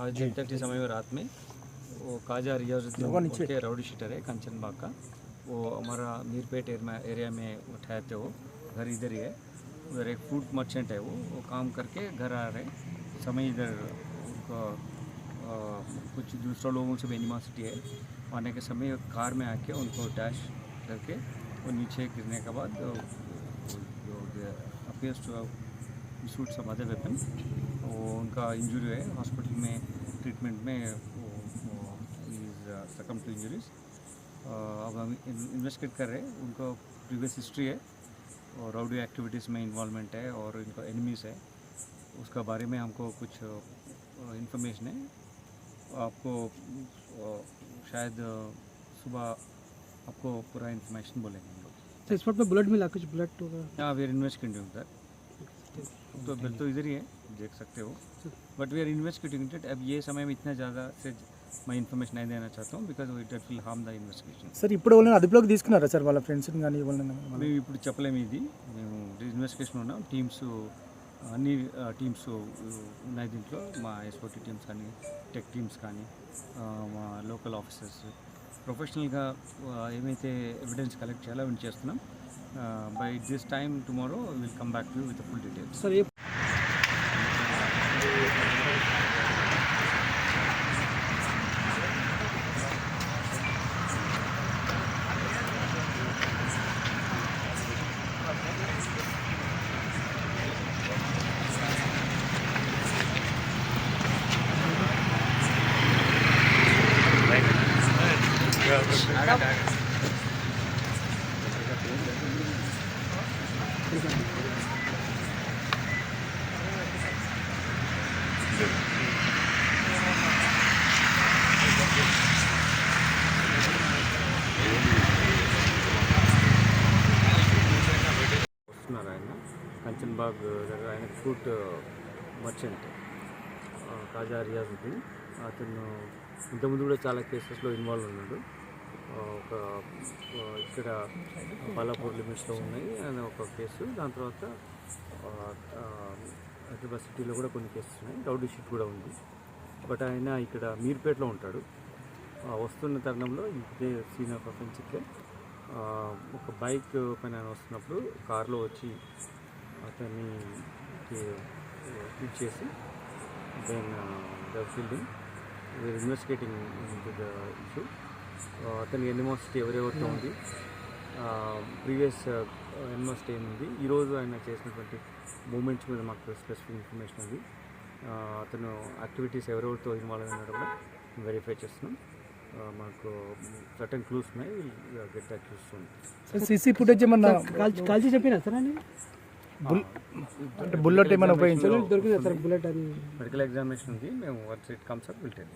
आज तक के समय में रात में वो काजा रियाजुद्दीन के राउडी शीटर है कंचन बाग का। वो हमारा मीरपेट एरिया में वो ठहरते हो घर इधर ही है। उधर एक फ़ूड मर्चेंट है वो वो काम करके घर आ रहे समय इधर उनका आ, कुछ दूसरा लोगों से भी एनिमोसिटी है। आने के समय कार में आके उनको डैश करके वो नीचे गिरने के बाद appears to some other weapon वो उनका इंजरी है हॉस्पिटल में ट्रीटमेंट में इज़ सकम टू इंजरीज अब हम इन्वेस्टिगेट कर रहे हैं उनको प्रीवियस हिस्ट्री है और राउडी एक्टिविटीज़ में इन्वॉलमेंट है और इनका एनिमीज़ है। उसका बारे में हमको कुछ इंफॉर्मेशन है। आपको शायद सुबह आपको पूरा इन्फॉर्मेशन बोलेंगे हम लोग। तो इस में बुलेट मिला कुछ बुलेट होगा। हाँ वी आर इन्वेस्टिगेटिंग दैट तो बिल तो इधर ही है देख सकते हो but we are investigating it अब ये समय में इतना ज़्यादा से मैं इन्फॉर्मेशन नहीं देना चाहता हूँ because it will harm the investigation sir ఇప్పుడు వాళ్ళని అదుపులోకి తీసుకున్నారా సార్ వాళ్ళ ఫ్రెండ్స్ని కానీ వాళ్ళని మేము ఇప్పుడు చెప్పలేము ఇది మేము ఇన్వెస్టిగేషన్ ఉన్నాం టీమ్స్ అన్ని టీమ్స్ ఉన్నాయి దీంట్లో మా ఎస్ఓటి టీమ్స్ కానీ టెక్ టీమ్స్ కానీ ఆ, మా లోకల్ ఆఫీసర్స్ ప్రొఫెషనల్గా ఏమైతే ఎవిడెన్స్ కలెక్ట్ చేయాలో అవి చేస్తున్నాం uh, by this time tomorrow we will come back to you with the full details. Sir, if చేస్తున్నారు ఆయన. కంచన్బాగ్ దగ్గర ఆయన ఫ్రూట్ మర్చెంట్ కాజా రియాజుద్దీన్ అతను ఇంతకుముందు కూడా చాలా కేసెస్లో ఇన్వాల్వ్ ఉన్నాడు. ఒక ఇక్కడ బాలాపూర్ లిమిట్స్లో ఉన్నాయి ఆయన ఒక కేసు. దాని తర్వాత హైదరాబాద్ సిటీలో కూడా కొన్ని కేసెస్ ఉన్నాయి. రౌడీ షీట్ కూడా ఉంది. బట్ ఆయన ఇక్కడ మీర్పేటలో ఉంటాడు. ఆ, వస్తున్న తరుణంలో ఇదే సీన్ ఆఫ్ అఫెన్స్ ఒక బైక్ పైన ఆయన వస్తున్నప్పుడు కారులో వచ్చి అతన్ని పిక్ చేసి then the fielding we are investigating the issue. అతని ఎనిమాసిటీ ఎవరెవరితో ఉంది. ప్రీవియస్ ఎనిమాసిటీ ఏముంది ఈరోజు ఆయన చేసినటువంటి మూమెంట్స్ మీద మాకు స్పెసిఫిక్ ఇన్ఫర్మేషన్ ఉంది. అతను యాక్టివిటీస్ ఎవరెవరితో ఇన్వాల్వ్ అయినా కూడా వెరిఫై చేస్తున్నాం. మాకు సర్టన్ క్లూస్ ఉన్నాయి. గెట్ సార్ సీసీ ఫుటేజ్ ఏమన్నా కాల్చి కాల్చి చెప్పినా సార్ అండి అంటే బుల్లెట్ ఏమైనా ఉపయోగించారు? దొరికిందా సార్ బుల్లెట్ అది? మెడికల్ ఎగ్జామినేషన్ ఉంది. మేము once it comes up will tell